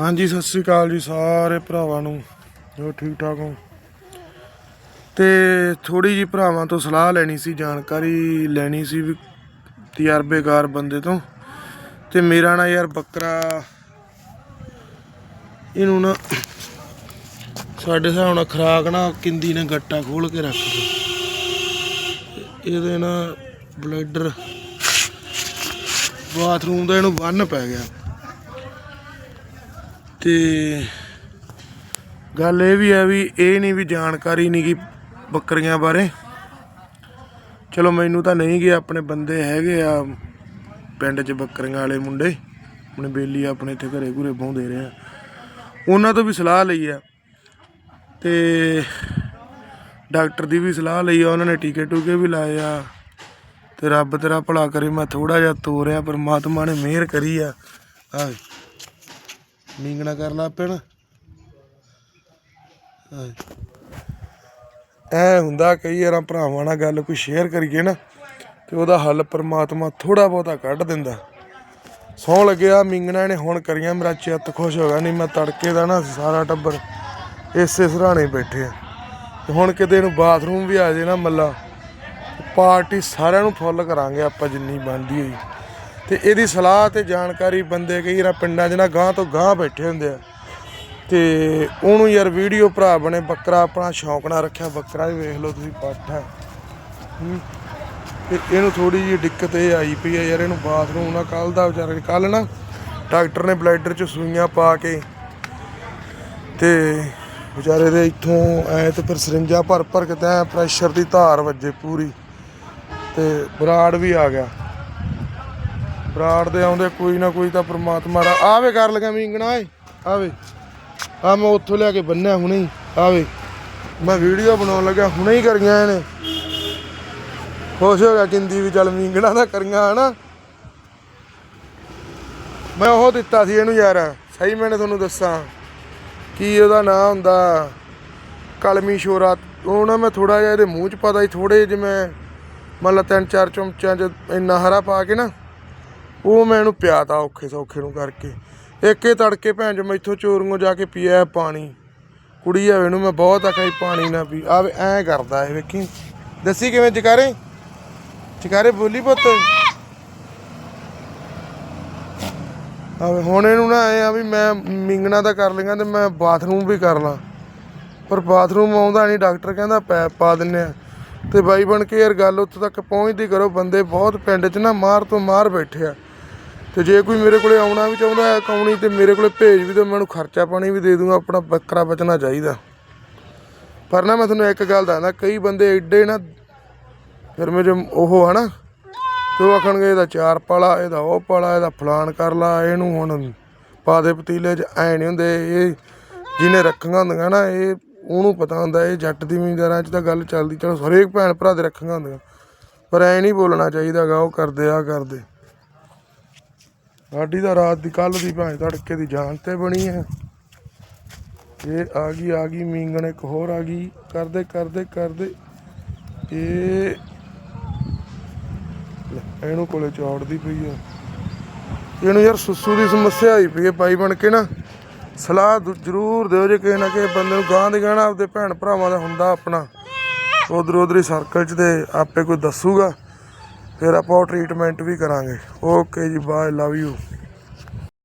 ਹਾਂਜੀ, ਸਤਿ ਸ੍ਰੀ ਅਕਾਲ ਜੀ ਸਾਰੇ ਭਰਾਵਾਂ ਨੂੰ। ਜੋ ਠੀਕ ਠਾਕ ਹੋ? ਤੇ ਥੋੜੀ ਜੀ ਭਰਾਵਾਂ ਤੋਂ ਸਲਾਹ ਲੈਣੀ ਸੀ, ਜਾਣਕਾਰੀ ਲੈਣੀ ਸੀ ਵੀ ਤਜਰਬੇਕਾਰ ਬੰਦੇ ਤੋਂ। ਤੇ ਮੇਰਾ ਨਾ ਯਾਰ ਬੱਕਰਾ, ਇਹਨੂੰ ਨਾ ਸਾਡੇ ਹਿਸਾਬ ਨਾਲ ਖਰਾਕ ਨਾ ਕਿੰਦੀ ਨੇ ਗੱਟਾ ਖੋਲ ਕੇ ਰੱਖ ਦਿੱਤਾ। ਇਹਦੇ ਨਾ ਬਲੈਡਰ ਬਾਥਰੂਮ ਦਾ ਇਹਨੂੰ ਬੰਨ ਪੈ ਗਿਆ। ਤੇ ਗੱਲ ਇਹ ਵੀ ਹੈ ਵੀ ਇਹ ਨਹੀਂ ਵੀ ਜਾਣਕਾਰੀ ਨਹੀਂ ਕਿ ਬੱਕਰੀਆਂ ਬਾਰੇ। ਚਲੋ ਮੈਨੂੰ ਤਾਂ ਨਹੀਂ ਗਿਆ ਆਪਣੇ ਬੰਦੇ ਹੈਗੇ ਆ ਪਿੰਡ 'ਚ ਬੱਕਰੀਆਂ ਵਾਲੇ ਮੁੰਡੇ। ਆਪਣੇ ਬੇਲੀ ਆਪਣੇ ਇੱਥੇ ਘਰੇ ਘੁਰੇ ਬਹੁੰਦੇ ਰਹੇ ਆ। ਉਹਨਾਂ ਤੋਂ ਵੀ ਸਲਾਹ ਲਈ ਆ। ਤੇ ਡਾਕਟਰ ਦੀ ਵੀ ਸਲਾਹ ਲਈ ਆ। ਉਹਨਾਂ ਨੇ ਟੀਕੇ ਟੂਕੇ ਵੀ ਲਾਏ ਆ। ਤੇ ਰੱਬ ਤੇਰਾ ਭਲਾ ਕਰੇ। ਮੈਂ ਥੋੜਾ ਜਿਹਾ ਤੋਰਿਆ, ਪਰਮਾਤਮਾ ਨੇ ਮਿਹਰ ਕਰੀ ਆ। ਆ ਮੀਂਗਣਾ ਕਰ ਲਾ ਪੈਣ। ਐ ਹੁੰਦਾ ਕਈ ਵਾਰਾਂ ਭਰਾਵਾਂ ਨਾਲ ਗੱਲ ਕੋਈ ਸ਼ੇਅਰ ਕਰੀਏ ਨਾ, ਤੇ ਉਹਦਾ ਹੱਲ ਪਰਮਾਤਮਾ ਥੋੜਾ ਬਹੁਤਾ ਕੱਢ ਦਿੰਦਾ। ਸੌ ਲੱਗਿਆ, ਮੀਂਗਣਾ ਨੇ ਹੁਣ ਕਰੀਆਂ, ਮੇਰਾ ਚਿੱਤ ਖੁਸ਼ ਹੋ ਗਿਆ। ਨਹੀਂ, ਮੈਂ ਤੜਕੇ ਦਾ ਨਾ ਸਾਰਾ ਟੱਬਰ ਇਸੇ ਸਰਾਣੇ ਬੈਠੇ ਆ। ਤੇ ਹੁਣ ਕਿਤੇ ਨੂੰ ਬਾਥਰੂਮ ਵੀ ਆ ਜੇ ਨਾ ਮੱਲਾ ਪਾਰਟੀ ਸਾਰਿਆਂ ਨੂੰ ਫੁੱਲ ਕਰਾਂਗੇ ਆਪਾਂ ਜਿੰਨੀ ਬਣਦੀ ਹੋਈ। ਤੇ ਇਹਦੀ ਸਲਾਹ ਤੇ ਜਾਣਕਾਰੀ ਬੰਦੇ ਕਈ ਵਾਰ ਪਿੰਡਾਂ 'ਚ ਨਾ ਗਾਂ ਤੋਂ ਗਾਂ ਬੈਠੇ ਹੁੰਦੇ ਆ। ਤੇ ਉਹਨੂੰ ਯਾਰ ਵੀਡੀਓ ਭਰਾ ਬਣੇ, ਬੱਕਰਾ ਆਪਣਾ ਸ਼ੌਂਕ ਨਾਲ ਰੱਖਿਆ, ਬੱਕਰਾ ਵੀ ਵੇਖ ਲਓ ਤੁਸੀਂ ਪੱਠ ਹੈ। ਹੂੰ। ਤੇ ਇਹਨੂੰ ਥੋੜੀ ਜਿਹੀ ਦਿੱਕਤ ਇਹ ਆਈ ਪਈ ਹੈ ਯਾਰ, ਇਹਨੂੰ ਬਾਥਰੂਮ ਨਾ ਕੱਲ ਦਾ ਵਿਚਾਰੇ ਕੱਲ ਨਾ ਡਾਕਟਰ ਨੇ ਬਲੈਡਰ 'ਚ ਸੂਈਆਂ ਪਾ ਕੇ ਤੇ ਵਿਚਾਰੇ ਦੇ ਇੱਥੋਂ ਐ ਤੇ ਫਿਰ ਸਰਿੰਜਾਂ ਭਰ ਭਰ ਕੇ ਤਾਂ ਪ੍ਰੈਸ਼ਰ ਦੀ ਧਾਰ ਵੱਜੇ ਪੂਰੀ ਤੇ ਬਰਾੜ ਵੀ ਆ ਗਿਆ। ਬਰਾੜ ਦੇ ਆਉਂਦੇ, ਕੋਈ ਨਾ ਕੋਈ ਤਾਂ ਪ੍ਰਮਾਤਮਾ ਦਾ ਆਵੇ ਕਰ ਲਗਾ ਮੀਂਗਣਾ ਏ ਆਵੇ ਆ ਮੈਂ ਉੱਥੋਂ ਲਿਆ ਕੇ ਬੰਨਿਆ ਹੁਣੇ ਹੀ ਆਵੇ ਮੈਂ ਵੀਡੀਓ ਬਣਾਉਣ ਲੱਗਾ ਹੁਣੇ ਹੀ ਕਰੀਆਂ ਇਹਨੇ। ਖੁਸ਼ ਹੋ ਗਿਆ ਕਿੰਦੀ ਵੀ ਚੱਲ ਮੀਂਗਣਾ ਦਾ ਕਰੀਆਂ, ਹਨਾ। ਮੈਂ ਉਹ ਦਿੱਤਾ ਸੀ ਇਹਨੂੰ ਯਾਰ, ਸਹੀ ਮੈਨੇ ਤੁਹਾਨੂੰ ਦੱਸਾਂ। ਕੀ ਉਹਦਾ ਨਾਂ ਹੁੰਦਾ? ਕਲਮੀ ਸ਼ੋਰਾ। ਉਹ ਨਾ ਮੈਂ ਥੋੜਾ ਜਿਹਾ ਇਹਦੇ ਮੂੰਹ ਚ ਪਤਾ ਸੀ ਥੋੜੇ ਜਿਵੇਂ, ਮੰਨ ਲਾ ਤਿੰਨ ਚਾਰ ਚਮਚਿਆਂ ਚ ਇੰਨਾ ਹਰਾ ਪਾ ਕੇ ਨਾ। ਉਹ ਮੈਂ ਇਹਨੂੰ ਪਿਆਤਾ ਔਖੇ ਸੌਖੇ ਨੂੰ ਕਰਕੇ। ਇੱਕੇ ਤੜਕੇ ਭੈਣ ਜੋ ਮੈਥੋਂ ਚੋਰੀਆਂ ਜਾ ਕੇ ਪੀਆ ਪਾਣੀ। ਕੁੜੀ ਆਵੇ ਨੂੰ ਮੈਂ ਬਹੁਤ ਆਖਿਆ ਪਾਣੀ ਨਾ ਪੀ। ਆਵੇ ਐਂ ਕਰਦਾ ਇਹ ਵੇਖੀ। ਦੱਸੀ ਕਿਵੇਂ ਜਕਾਰੇ? ਜਕਾਰੇ ਬੋਲੀ ਪੁੱਤ। ਆਵੇ ਹੁਣ ਇਹਨੂੰ ਨਾ ਐ ਆ ਵੀ ਮੈਂ ਮਿੰਗਣਾ ਤਾਂ ਕਰ ਲਈਆਂ ਤੇ ਮੈਂ ਬਾਥਰੂਮ ਵੀ ਕਰ ਲਾਂ। ਪਰ ਬਾਥਰੂਮ ਆਉਂਦਾ ਨਹੀਂ, ਡਾਕਟਰ ਕਹਿੰਦਾ ਪੈਪ ਪਾ ਦਿੰਨੇ ਆ। ਤੇ ਬਾਈ ਬਣ ਕੇ ਯਾਰ ਗੱਲ ਉੱਥੇ ਤੱਕ ਪਹੁੰਚਦੀ ਕਰੋ। ਬੰਦੇ ਬਹੁਤ ਪਿੰਡ 'ਚ ਨਾ ਮਾਰ ਤੋਂ ਮਾਰ ਬੈਠੇ ਆ। ਤੇ ਜੇ ਕੋਈ ਮੇਰੇ ਕੋਲੇ ਆਉਣਾ ਵੀ ਚਾਹੁੰਦਾ ਹੈ ਕੌਣੀ ਤੇ ਮੇਰੇ ਕੋਲੇ ਭੇਜ ਵੀ ਦਿਓ ਮੈਨੂੰ ਖਰਚਾ ਪਾਣੀ ਵੀ ਦੇ ਦੂੰਗਾ, ਆਪਣਾ ਬੱਕਰਾ ਬਚਣਾ ਚਾਹੀਦਾ। ਪਰ ਨਾ ਮੈਂ ਤੁਹਾਨੂੰ ਇੱਕ ਗੱਲ ਦੱਸਦਾ, ਕਈ ਬੰਦੇ ਐਡੇ ਨਾ, ਫਿਰ ਮੇਰੇ ਉਹ ਹਨਾ, ਤੇ ਉਹ ਆਖਣਗੇ ਇਹਦਾ ਚਾਰ ਪਾਲਾ, ਇਹਦਾ ਉਹ ਪਾਲਾ, ਇਹਦਾ ਫਲਾਨ ਕਰ ਲਾ, ਇਹਨੂੰ ਹੁਣ ਪਾ ਦੇ ਪਤੀਲੇ 'ਚ, ਐ ਨਹੀਂ ਹੁੰਦੇ, ਇਹ ਜਿਹਨੇ ਰੱਖੀਆਂ ਹੁੰਦੀਆਂ ਨਾ, ਇਹ ਉਹਨੂੰ ਪਤਾ ਹੁੰਦਾ, ਇਹ ਜੱਟ ਦੀ ਜ਼ਿਮੀਂਦਾਰਾਂ 'ਚ ਤਾਂ ਗੱਲ ਚੱਲਦੀ, ਚਲੋ ਹਰੇਕ ਭੈਣ ਭਰਾ ਦੇ ਰੱਖੀਆਂ ਹੁੰਦੀਆਂ, ਪਰ ਐ ਨਹੀਂ ਬੋਲਣਾ ਚਾਹੀਦਾਗਾ ਉਹ ਕਰਦੇ ਆ ਕਰਦੇ। ਸਾਡੀ ਤਾਂ ਰਾਤ ਦੀ ਕੱਲ ਦੀ ਭਾਂ ਤੜਕੇ ਦੀ ਜਾਨ ਤੇ ਬਣੀ ਹੈ। ਇਹ ਆ ਗਈ ਆ ਗਈ, ਮੀਂਗਣ ਇੱਕ ਹੋਰ ਆ ਗਈ। ਕਰਦੇ ਕਰਦੇ ਕਰਦੇ ਇਹ ਇਹਨੂੰ ਕੋਲੇ ਚੌੜਦੀ ਪਈ ਆ। ਇਹਨੂੰ ਯਾਰ ਸੁੱਸੂ ਦੀ ਸਮੱਸਿਆ ਆਈ ਪਈ ਹੈ ਭਾਈ ਬਣ ਕੇ ਨਾ। ਸਲਾਹ ਜ਼ਰੂਰ ਦਿਓ ਜੇ ਕਿਸੇ ਨਾ ਕਿਸੇ ਬੰਦੇ ਨੂੰ ਗਾਂ ਦੇ ਗਾਣਾ ਆਪਦੇ ਭੈਣ ਭਰਾਵਾਂ ਦਾ ਹੁੰਦਾ ਆਪਣਾ। ਉਧਰ ਉਧਰ ਹੀ ਸਰਕਲ 'ਚ ਤੇ ਆਪੇ ਕੋਈ ਦੱਸੂਗਾ। ਫਿਰ ਆਪਾਂ ਉਹ ਟ੍ਰੀਟਮੈਂਟ ਵੀ ਕਰਾਂਗੇ। ਓਕੇ ਜੀ ਬਾਏ ਲਵ ਯੂ